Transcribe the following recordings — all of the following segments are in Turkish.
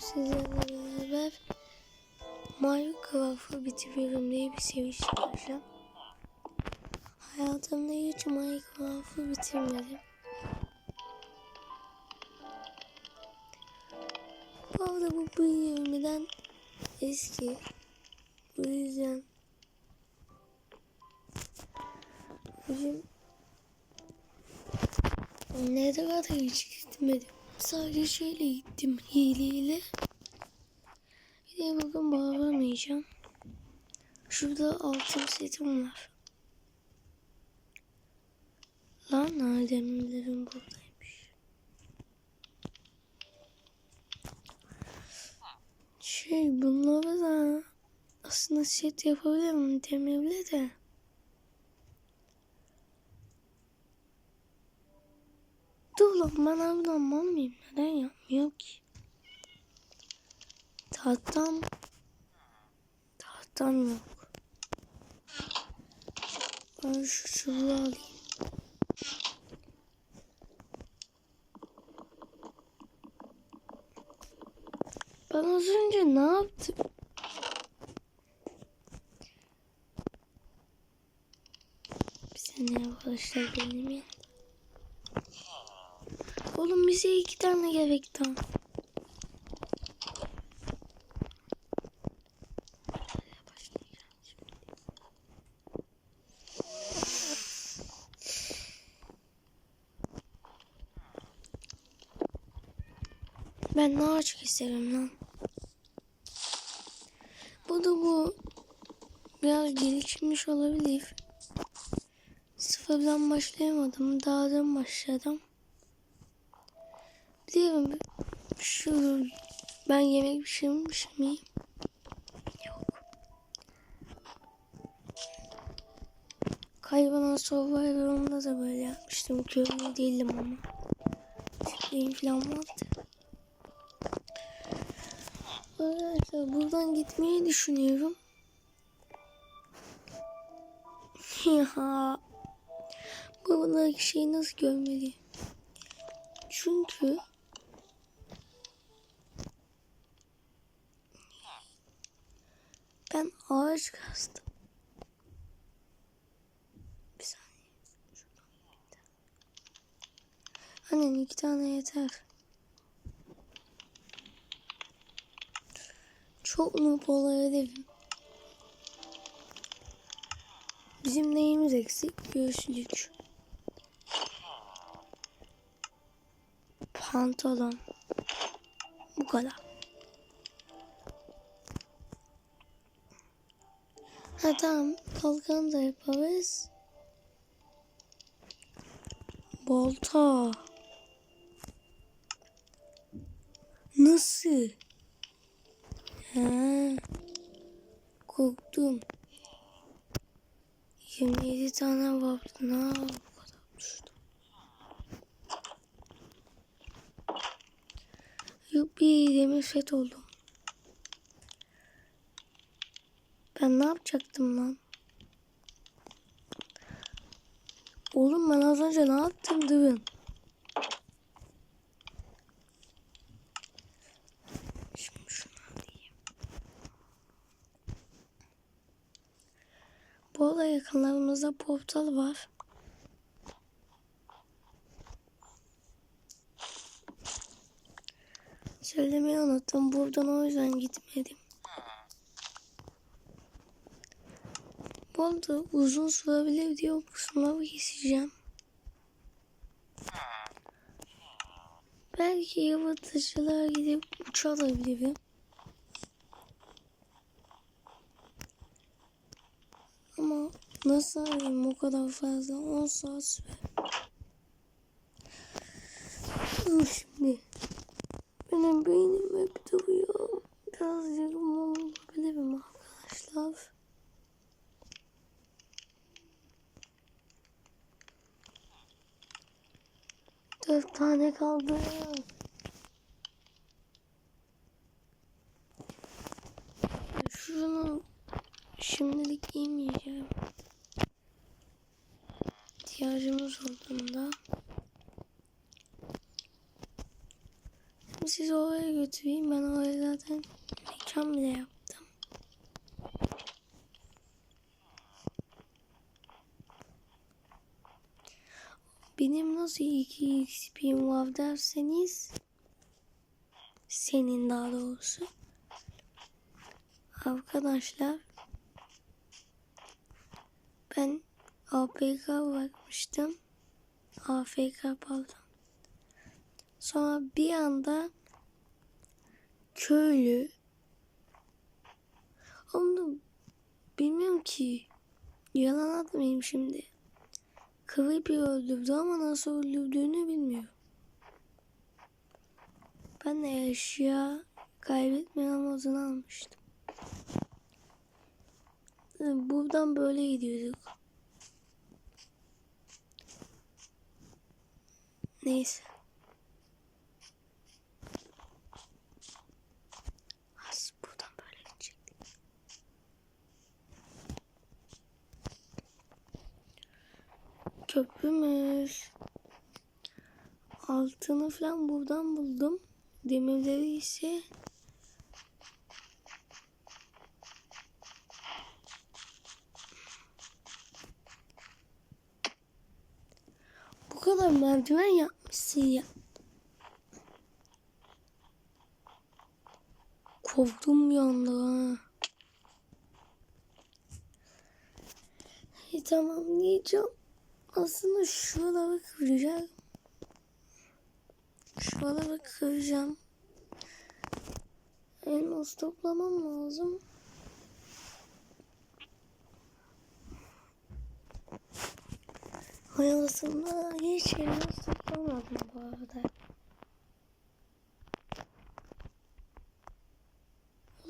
sizlerle beraber Minecraft'ı bitiriyorum diye bir seri çıkaracağım. Hayatımda hiç Minecraft'ı bitirmedim. Bu arada bu 2020'den eski. Bu yüzden Bugün ne kadar hiç gitmedim. Sadece şeyle gittim hileyle. De bugün bağlamayacağım. Şurada altın setim var. Lan Ademlerim buradaymış. Şey bunları da aslında set yapabilirim demeyebilir de. Dur lan ben ablam mal mıyım? Neden yapmıyor ki? Tahtam Tahtam yok. Ben şu çubuğu alayım. Ben az önce ne yaptım? Bir saniye arkadaşlar benim ya. Oğlum bize iki tane gerek tam. Ben ne ağaç keserim lan. Bu da bu biraz gelişmiş olabilir. Sıfırdan başlayamadım. Dağdan başladım. Biliyorum şu ben yemek pişirmiş miyim? Yok. Kaybolan Survivor'ımda da böyle yapmıştım. Köylü değildim ama. Çiftliğim falan vardı. Arkadaşlar buradan gitmeyi düşünüyorum. ya buradaki şeyi nasıl görmeliyim? Çünkü ben ağaç kastım. Bir saniye. Annen iki tane yeter. Çok noob olabilirim. Bizim neyimiz eksik? Göğüslük. Pantolon. Bu kadar. Ha tamam. Kalkan da yaparız. Balta. Nasıl? Ha. Korktum. 27 tane vardı. Ne düştü. Yuppi demir set oldum. Ben ne yapacaktım lan? Oğlum ben az önce ne yaptım durun. Şimdi şunu alayım. Bu arada yakınlarımızda portal var. Söylemeyi unuttum. Buradan o yüzden gitmedim. Bu arada uzun sürebilir diye o kısımları keseceğim. Belki yavaşçılar gidip uçabilirim. Ama nasıl alayım o kadar fazla? 10 saat sürer. Dur şimdi. Benim beynim hep duruyor. Birazcık mum yapabilirim arkadaşlar. Dört tane kaldı. Şunu şimdilik yemeyeceğim. İhtiyacımız olduğunda sizi oraya götüreyim. Ben oraya zaten mekan bile yaptım. Benim nasıl iki XP'm var derseniz senin daha doğrusu arkadaşlar ben APK bakmıştım. AFK pardon. Sonra bir anda köylü onu bilmiyorum ki yalan atmayayım şimdi. Creepy öldürdü ama nasıl öldürdüğünü bilmiyorum. Ben de eşya kaybetmeyen modunu almıştım. Buradan böyle gidiyorduk. Neyse. Az buradan böyle gidecektik. Köprümüz. Altını falan buradan buldum. Demirleri ise bu kadar merdiven yapmışsın ya. Korktum bir anda ha. E, tamam diyeceğim. Aslında şuraları kıracağım. Şuraları kıracağım. Elmas toplamam lazım. Hayatımda hiç elmas toplamadım bu arada.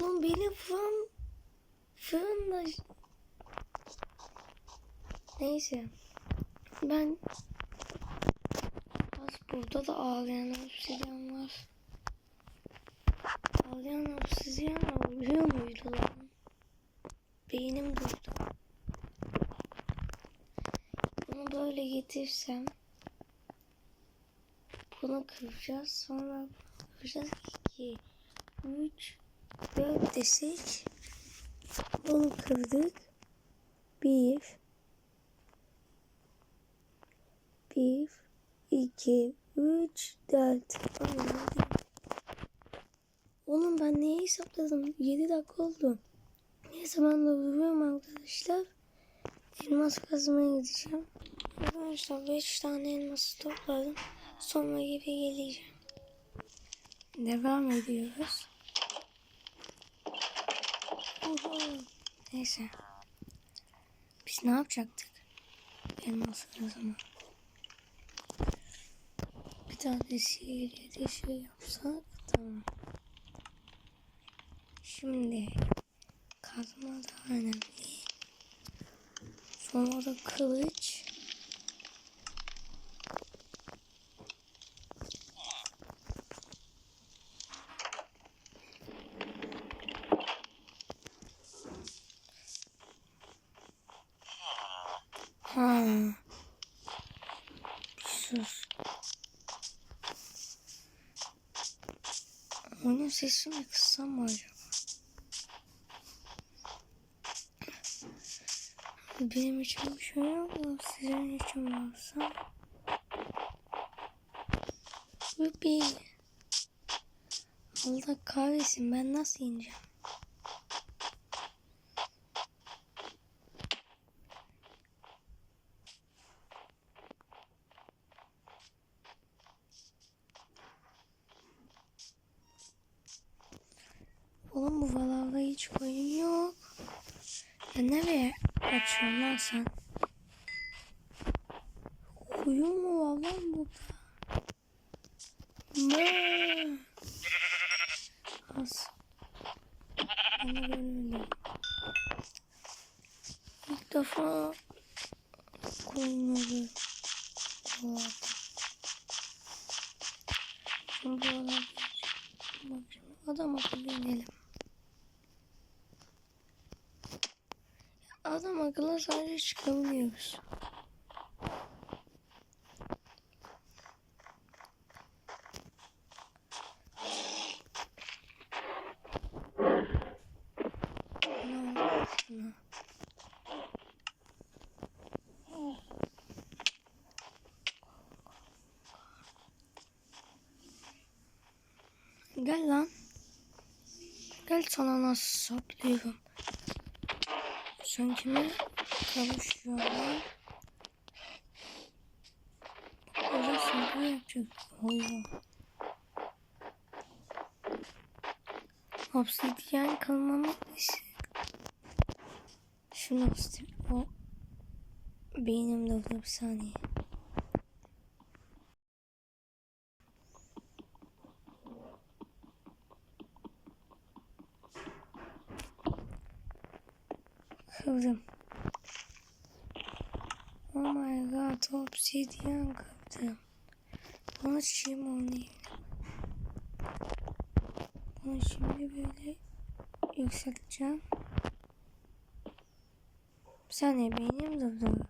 Oğlum benim fırın fırında neyse ben burada da ağlayan obsidyen var. Ağlayan obsidyen oluyor muydu lan? Beynim durdu. Bunu böyle getirsem bunu kıracağız sonra kıracağız 2 3 4 desek bunu kırdık 1 1 2 3 4 Oğlum ben neyi hesapladım? 7 dakika oldu. Neyse ben de duruyorum arkadaşlar. Elmas kazmaya gideceğim. Arkadaşlar 5 tane elması topladım. Sonra geri geleceğim. Devam ediyoruz. Oho. Neyse. Biz ne yapacaktık? Elmas kazma. Bir tane sihirli de şey yapsak tamam. Şimdi kazma daha önemli. Sonra da kılıç. Ha. Bir sus. Onun sesini kıssam mı acaba? Benim için bir şey yok mu? Sizin için varsa. Ruby. Allah kahretsin ben nasıl ineceğim? Oğlum bu valavda hiç koyun yok. Ya nereye açıyorsun lan sen? Koyun mu var lan burada? Ne? Az. De görmedim. İlk defa koyunları kullandım. Şimdi şimdi adam akıllı inelim. Adam akıllı sadece çıkabiliyoruz. Gel lan. Gel sana nasıl saplıyorum. Sen kime kavuşuyorlar? Orada saplı yapacak. Allah. Obsidiyen kalmamı Şunu obsidiyen. O beynim durdu bir saniye. Kırdım. Oh my god, obsidiyen kırdım. Bunu şimdi oynayayım. Bunu şimdi böyle yükselteceğim. Bir saniye beynim durdu.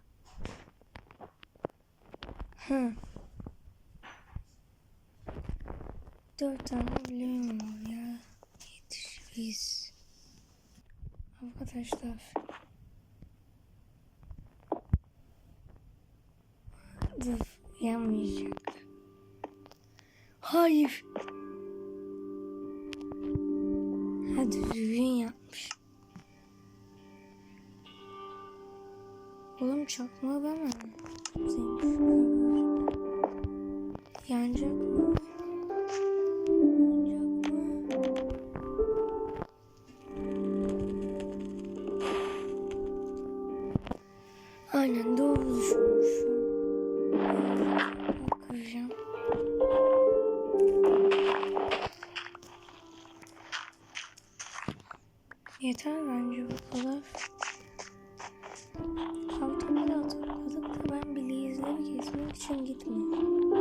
Hı. Dört tane biliyorum ya. Yetişiriz. Arkadaşlar. Dur yanmayacak. Hayır. Hadi düzgün yapmış. Oğlum çakma ben mı? Bence bu kadar. Haftamı da topladık da ben bilezleri kesmek için gitmiyorum.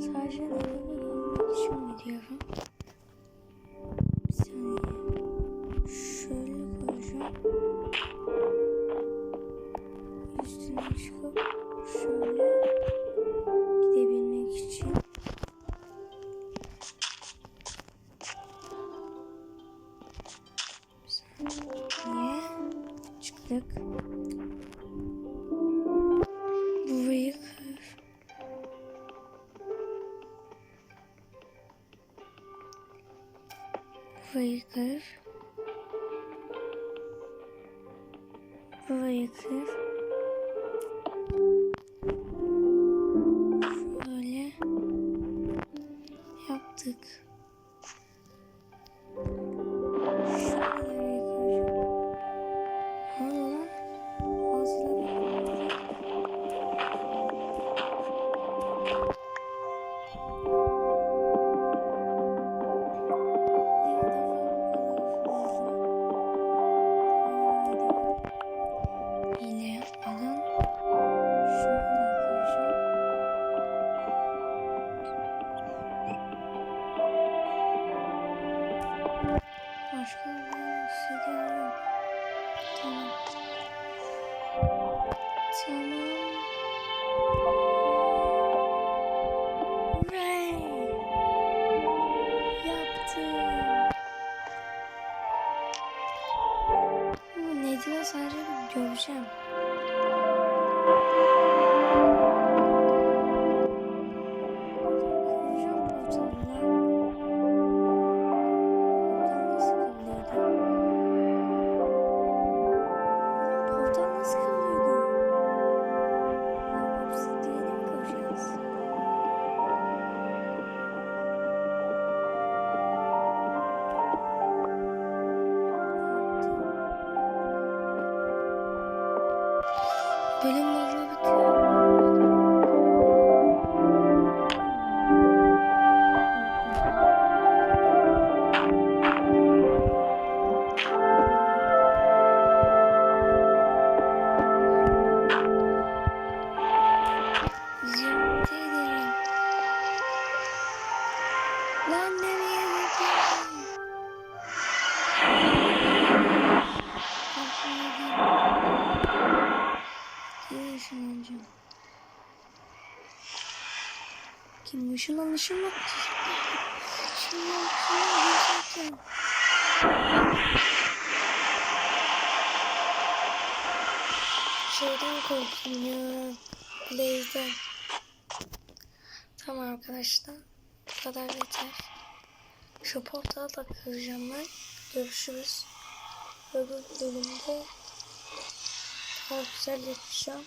Sadece neleri görmek için gidiyorum. Niye? Çıktık. Başka Kim ışınlan ışınlan? Işınlan ışınlan gerçekten. Şeyden korktum ya. Blaze'den. Tamam arkadaşlar. Bu kadar yeter. Şu portalı da kıracağım ben. Görüşürüz. Öbür bölümde daha güzel yapacağım.